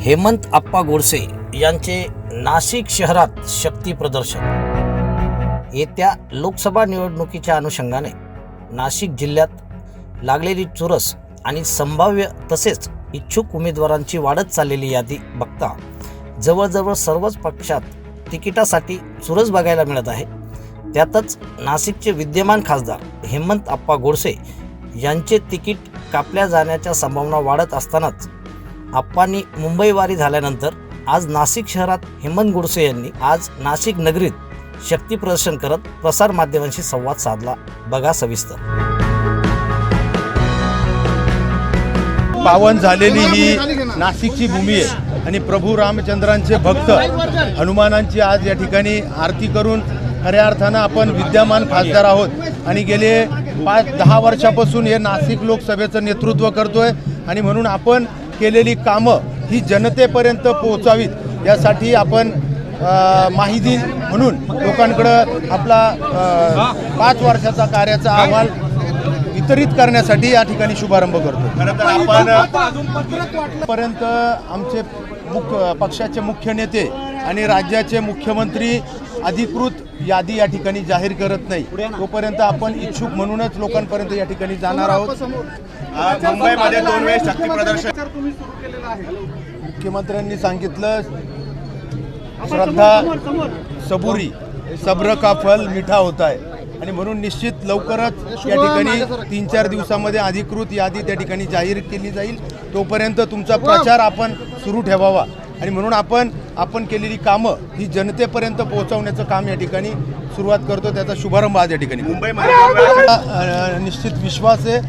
हेमंत आप्पा गोडसे यांचे नाशिक शहरात शक्ती प्रदर्शन. येत्या लोकसभा निवडणुकीच्या अनुषंगाने नाशिक जिल्ह्यात लागलेली चुरस आणि संभाव्य तसेच इच्छुक उमेदवारांची वाढत चाललेली यादी बघता जवळजवळ सर्वच पक्षात तिकिटासाठी चुरस बघायला मिळत आहे. त्यातच नाशिकचे विद्यमान खासदार हेमंत आप्पा गोडसे यांचे तिकीट कापल्या जाण्याच्या संभावना वाढत असतानाच आप्पांनी मुंबईवारी झाल्यानंतर आज नाशिक शहरात हेमंत गोडसे यांनी आज नाशिक नगरीत शक्ती प्रदर्शन करत प्रसार माध्यमांशी संवाद साधला. बघा सविस्तर. पावन झालेली ही नाशिकची भूमी आहे. आणि प्रभू रामचंद्रांचे भक्त हनुमानांची आज या ठिकाणी आरती करून खऱ्या अर्थानं आपण विद्यमान खासदार आहोत. आणि गेले पाच दहा वर्षापासून हे नाशिक लोकसभेचं नेतृत्व करतोय आणि म्हणून आपण केलेली कामं ही जनतेपर्यंत पोहोचावीत यासाठी आपण माहिती म्हणून लोकांकडं आपला पाच वर्षाचा कार्याचा अहवाल वितरित करण्यासाठी या ठिकाणी शुभारंभ करतो. आपण पर्यंत आमचे मुख्य पक्षाचे मुख्य नेते आणि राज्याचे मुख्यमंत्री अधिकृत यादी या ठिकाणी जाहीर करत नाही. तोपर्यंत आपण इच्छुक म्हणूनच लोकांपर्यंत या ठिकाणी जाणार आहोत. मुंबईमध्ये दोन वेळेस शक्ती प्रदर्शन मुख्यमंत्र्यांनी सांगितलं श्रद्धा सबुरी सब्र का फल मिठा होता है आणि म्हणून निश्चित लवकरच या ठिकाणी तीन चार दिवसामध्ये अधिकृत यादी त्या ठिकाणी जाहीर केली जाईल. तोपर्यंत तुमचा प्रचार आपण सुरू ठेवावा. आणि म्हणून आपण आपण केलेली कामं ही जनतेपर्यंत पोहोचवण्याचं काम या ठिकाणी सुरुवात करतो. त्याचा शुभारंभ आज या ठिकाणी. मुंबईमध्ये निश्चित विश्वास आहे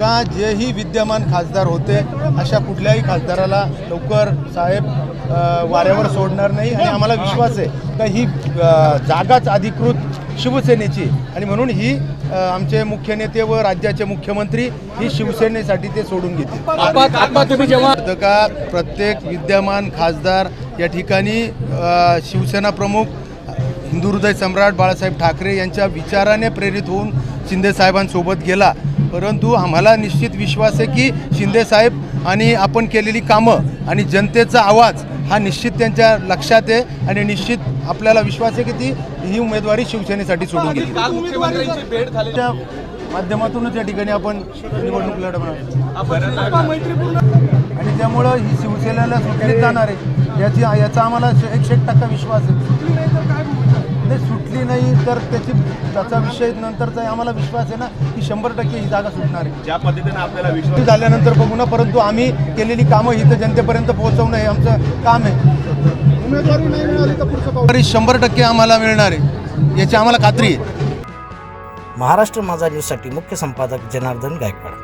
का जेही विद्यमान खासदार होते अशा कुठल्याही खासदाराला लवकर साहेब वाऱ्यावर सोडणार नाही? आणि आम्हाला विश्वास आहे का ही जागाच अधिकृत शिवसेनेची. आणि म्हणून ही आमचे मुख्य नेते व राज्याचे मुख्यमंत्री ही शिवसेनेसाठी ते सोडून घेतील जेव्हा का प्रत्येक विद्यमान खासदार या ठिकाणी शिवसेना प्रमुख हिंदू हृदय सम्राट बाळासाहेब ठाकरे यांच्या विचाराने प्रेरित होऊन शिंदे साहेबांसोबत गेला परंतु आम्हाला निश्चित विश्वास आहे की शिंदे साहेब आणि आपण केलेली कामं आणि जनतेचा आवाज हा निश्चित त्यांच्या लक्षात आहे आणि निश्चित आपल्याला विश्वास आहे की ती ही उमेदवारी शिवसेनेसाठी सोडून घेतली त्या माध्यमातूनच या ठिकाणी आपण निवडणूक लढवणार आणि त्यामुळं ही शिवसेनेला सुटली जाणार आहे याची याचा आम्हाला एकशे एक टक्का विश्वास आहे. नाही सुटली नाही तर त्याची त्याचा विषय नंतरचा आम्हाला विश्वास आहे ना की शंभर टक्के ही जागा सुटणार आहे. ज्या पद्धतीने आपल्याला विश्वास झाल्यानंतर बघू ना परंतु आम्ही केलेली कामं ही तर जनतेपर्यंत पोहोचवणं हे आमचं काम आहे. उमेदवारी शंभर टक्के आम्हाला मिळणार आहे. याची आम्हाला खात्री आहे. महाराष्ट्र माझा न्यूजसाठी मुख्य संपादक जनार्दन गायकवाड.